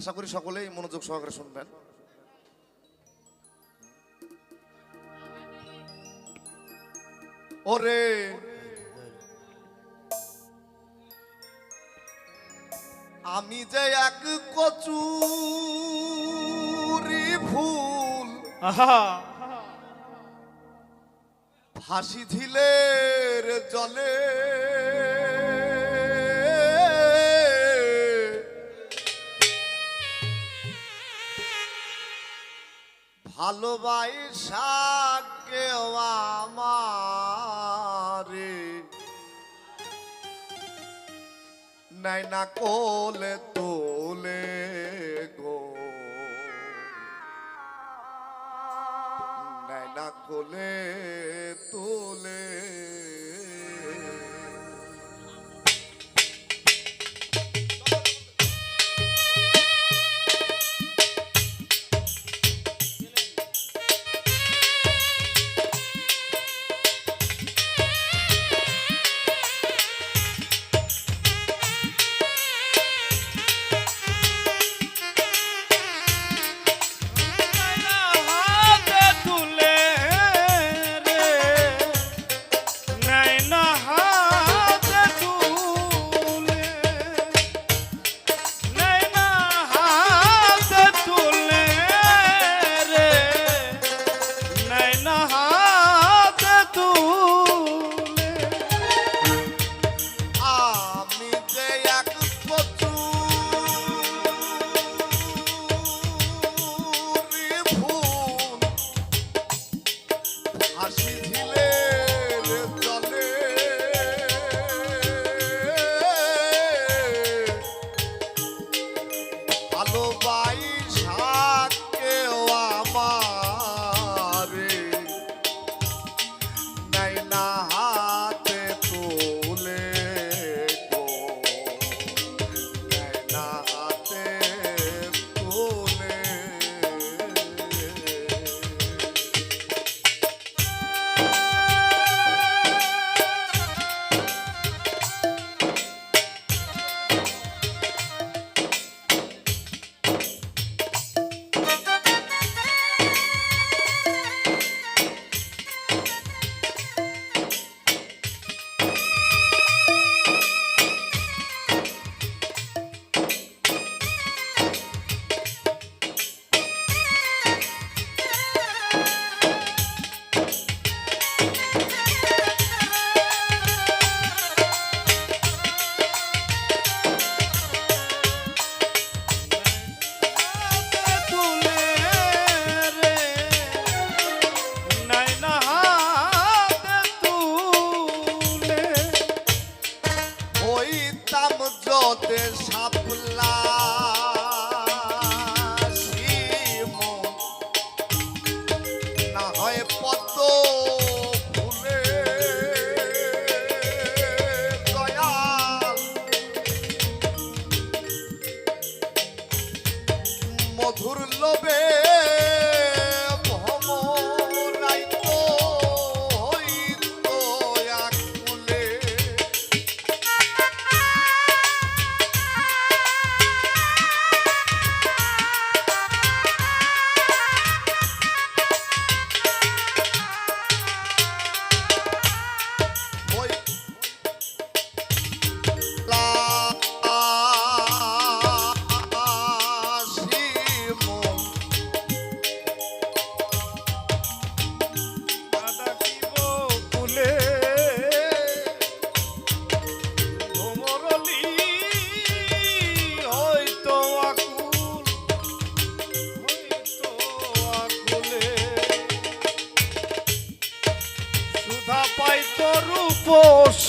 আশা করি সকলেই মনোযোগ সহকারে শুনবেন। ওরে! আমি যে এক কচু ফুল ফাঁসি ঝিলের জলে ভালোবাসা কেউ আমারে নাই না কোলে তোলে গো। নাই না কোলে তোলে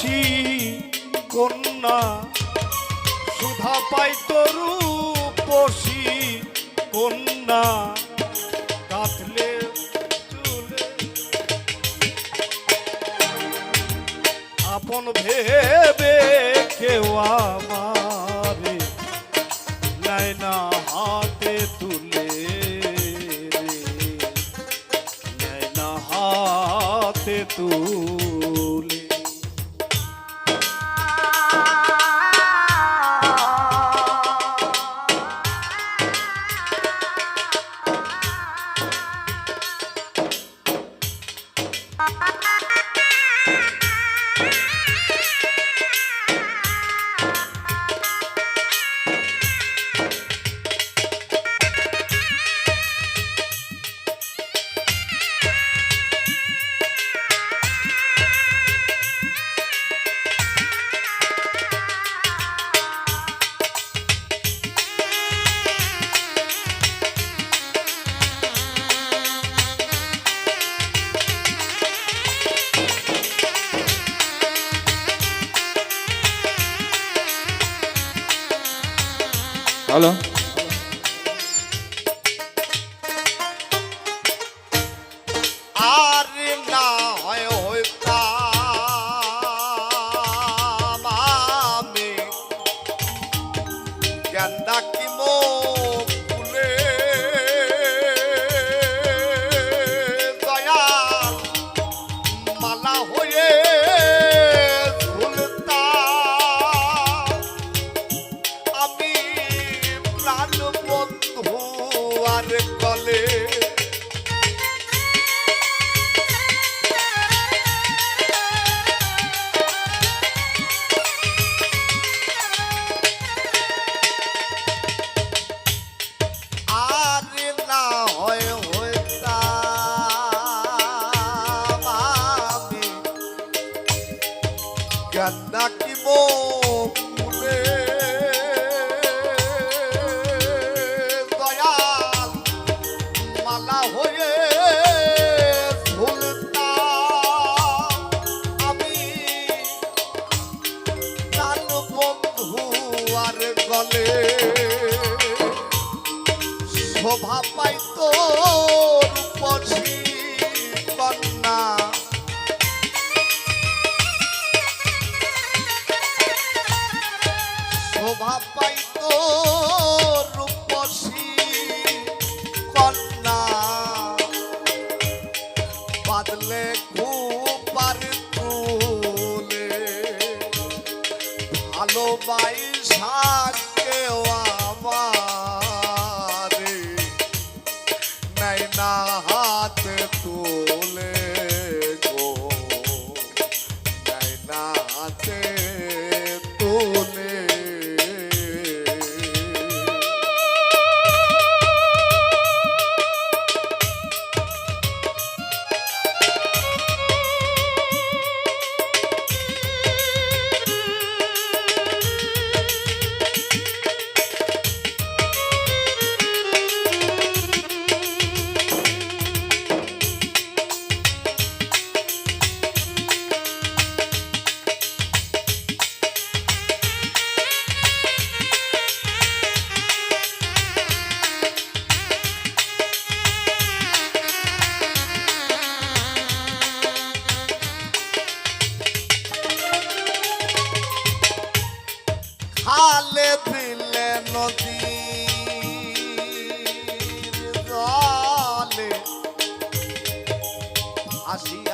দাসী কন্যা। সুধা পাই তরু পশি কন্যা। হ্যালো আর না হয় আমি গেন্দা I see.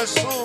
corazón.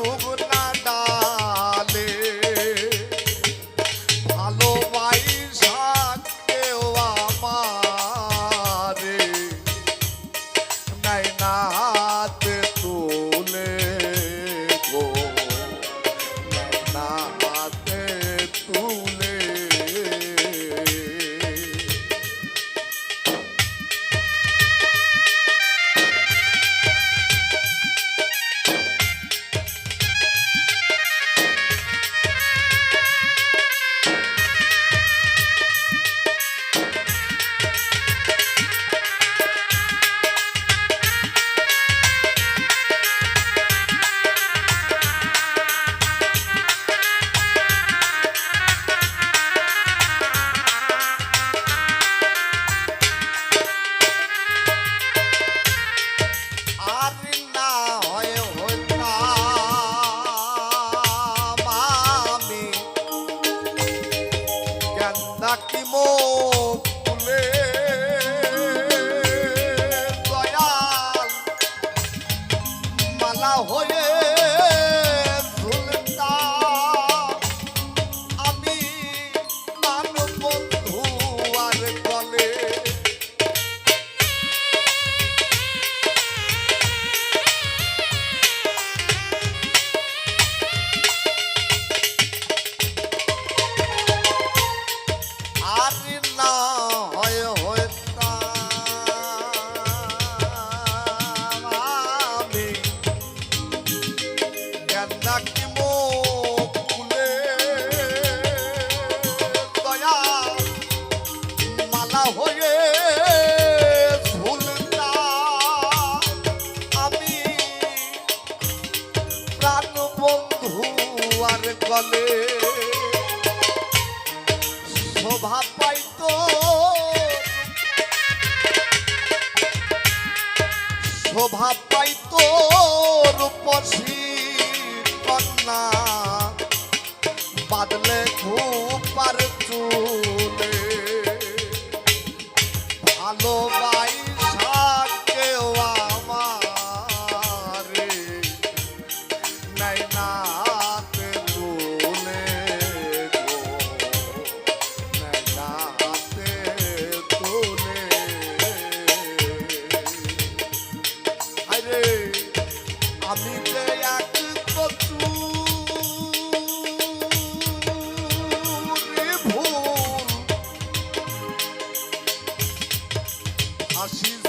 শোভা পাইতো শোভা পাইতো রূপসী assim